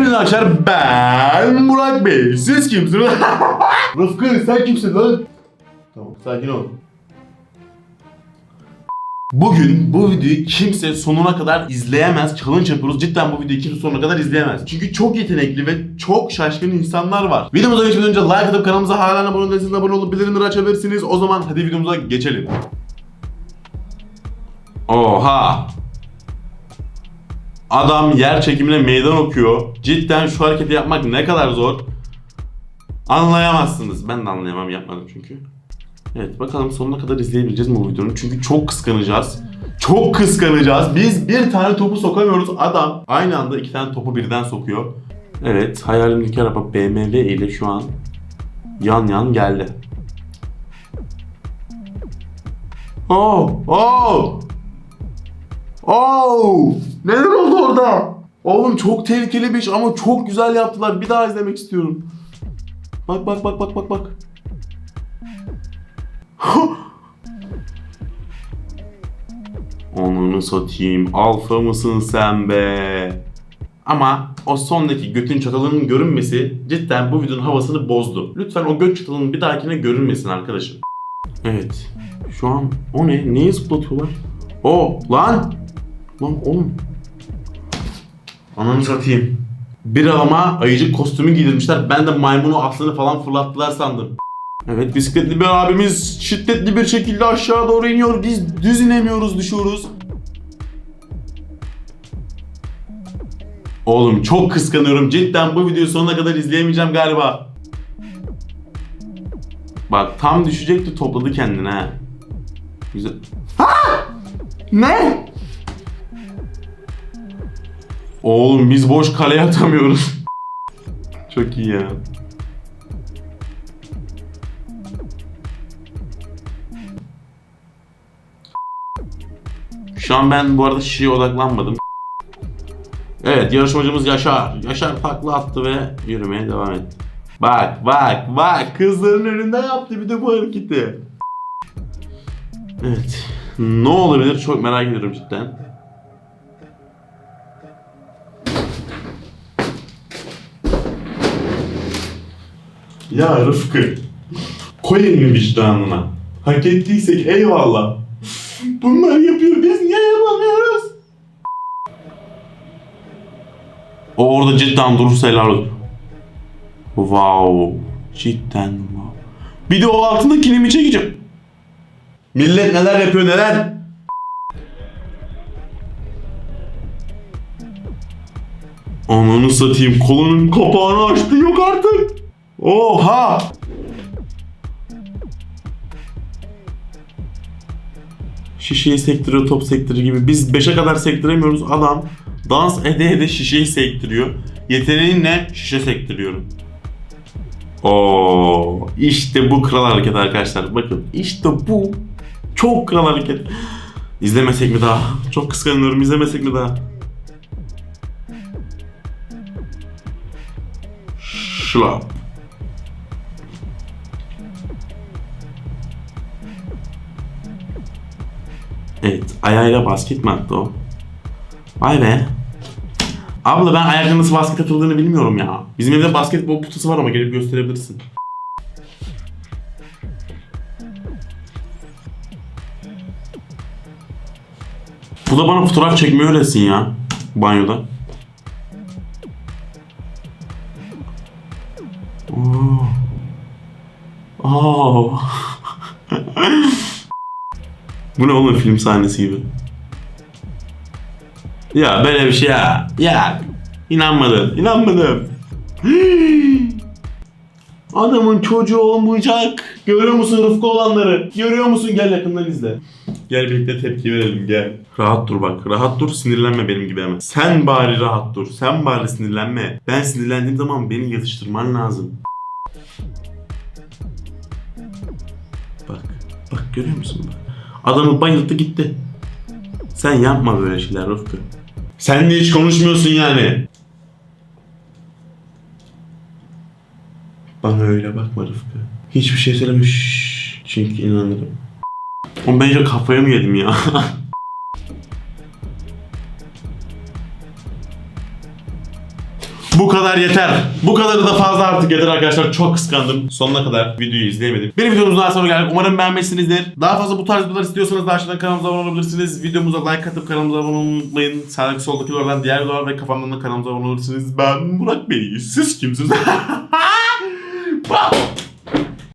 Hepinize arkadaşlar ben Burak Bey. Siz kimsiniz? Rıfkı sen kimsin lan? Tamam sakin ol. Bugün bu videoyu kimse sonuna kadar izleyemez. Challenge yapıyoruz. Cidden bu videoyu kimse sonuna kadar izleyemez. Çünkü çok yetenekli ve çok şaşkın insanlar var. Videomuza geçmeden önce like atıp kanalımıza hala abone değilseniz abone olup bildirimleri açabilirsiniz. O zaman hadi videomuza geçelim. Oha! Adam yer çekimine meydan okuyor. Cidden şu hareketi yapmak ne kadar zor. Anlayamazsınız. Ben de anlayamam yapmadım çünkü. Evet bakalım sonuna kadar izleyebileceğiz mi bu videonun? Çünkü çok kıskanacağız. Çok kıskanacağız. Biz bir tane topu sokamıyoruz. Adam aynı anda iki tane topu birden sokuyor. Evet hayalimdeki araba BMW ile şu an yan yan geldi. Oh! Oh! Oh! Neler oldu orada? Oğlum çok tehlikeli bir iş ama çok güzel yaptılar. Bir daha izlemek istiyorum. Bak bak bak bak bak bak. Onunu satayım. Alfa mısın sen be? Ama o sondaki götün çatalının görünmesi cidden bu videonun havasını bozdu. Lütfen o göt çatalının bir dahakine görünmesin arkadaşım. Evet. Şu an o ne? Neyi zıplatıyorlar? O lan! Lan oğlum. Ananı satayım. Bir adama ayıcık kostümü giydirmişler. Ben de maymunu aslanı falan fırlattılar sandım. Evet bisikletli bir abimiz şiddetli bir şekilde aşağı doğru iniyor. Biz düz inemiyoruz düşüyoruz. Oğlum çok kıskanıyorum. Cidden bu videoyu sonuna kadar izleyemeyeceğim galiba. Bak tam düşecekti topladı kendini ha. Güzel. Ha! Ne? Oğlum biz boş kaleye atamıyoruz. Çok iyi ya. Şu an ben bu arada şişeye odaklanmadım. Evet yarışmacımız Yaşar. Yaşar takla attı ve yürümeye devam etti. Bak bak bak kızların önünde yaptı bir de bu hareketi. Evet. Ne olabilir çok merak ediyorum cidden. Ya Rıfkı. Koy elini vicdanına. Hak ettiysek eyvallah. Bunlar yapıyor biz niye yapamıyoruz? O orada cidden durursa helal olur. Wow. Cidden wow. Bir de o altındakini mi çekeceğim? Millet neler yapıyor neler? Ananı satayım kolunun kapağını açtı yok artık. Oha! Şişeyi sektiriyor top sektiri gibi. Biz 5'e kadar sektiremiyoruz. Adam dans ede ede şişeyi sektiriyor. Yeteneğin ne? Şişe sektiriyorum. Oo, işte bu kral hareket arkadaşlar. Bakın işte bu çok kral hareket. İzlemesek mi daha? Çok kıskanıyorum. İzlemesek mi daha? Şlap. Evet, ayağıyla basket mi attı o? Vay be. Abla ben ayakla nasıl basket atıldığını bilmiyorum ya. Bizim evde basketbol potası var ama gelip gösterebilirsin. Bu da bana fotoğraf çekmeyi öğretsin ya. Banyoda. Oo. Oo. Bu ne oğlum film sahnesi gibi. Ya böyle bir şey ya. Ya inanmadım. İnanmadım. Adamın çocuğu olmayacak. Görüyor musun Rıfkı olanları? Görüyor musun? Gel yakından izle. Gel birlikte tepki verelim gel. Rahat dur bak. Rahat dur sinirlenme benim gibi hemen. Sen bari rahat dur. Sen bari sinirlenme. Ben sinirlendiğim zaman beni yatıştırman lazım. Bak. Bak görüyor musun bak. Adamı bayılttı gitti. Sen yapma böyle şeyler Rıfkı. Sen de hiç konuşmuyorsun yani. Bana öyle bakma Rıfkı. Hiçbir şey söyleme. Şşş. Çünkü inanırım. Oğlum bence kafaya mı yedim ya? Bu kadar yeter. Bu kadarı da fazla artık yeter arkadaşlar. Çok kıskandım. Sonuna kadar videoyu izleyemedim. Bir videomuzun daha sonra geldik. Umarım beğenmişsinizdir. Daha fazla bu tarz videolar istiyorsanız da aşağıdan kanalımıza abone olabilirsiniz. Videomuza like atıp kanalımıza abone olmayı unutmayın. Sağdaki soldaki oradan diğer videolar ve kafamdan da kanalımıza abone olursunuz. Ben Burak Bey. Siz kimsiniz?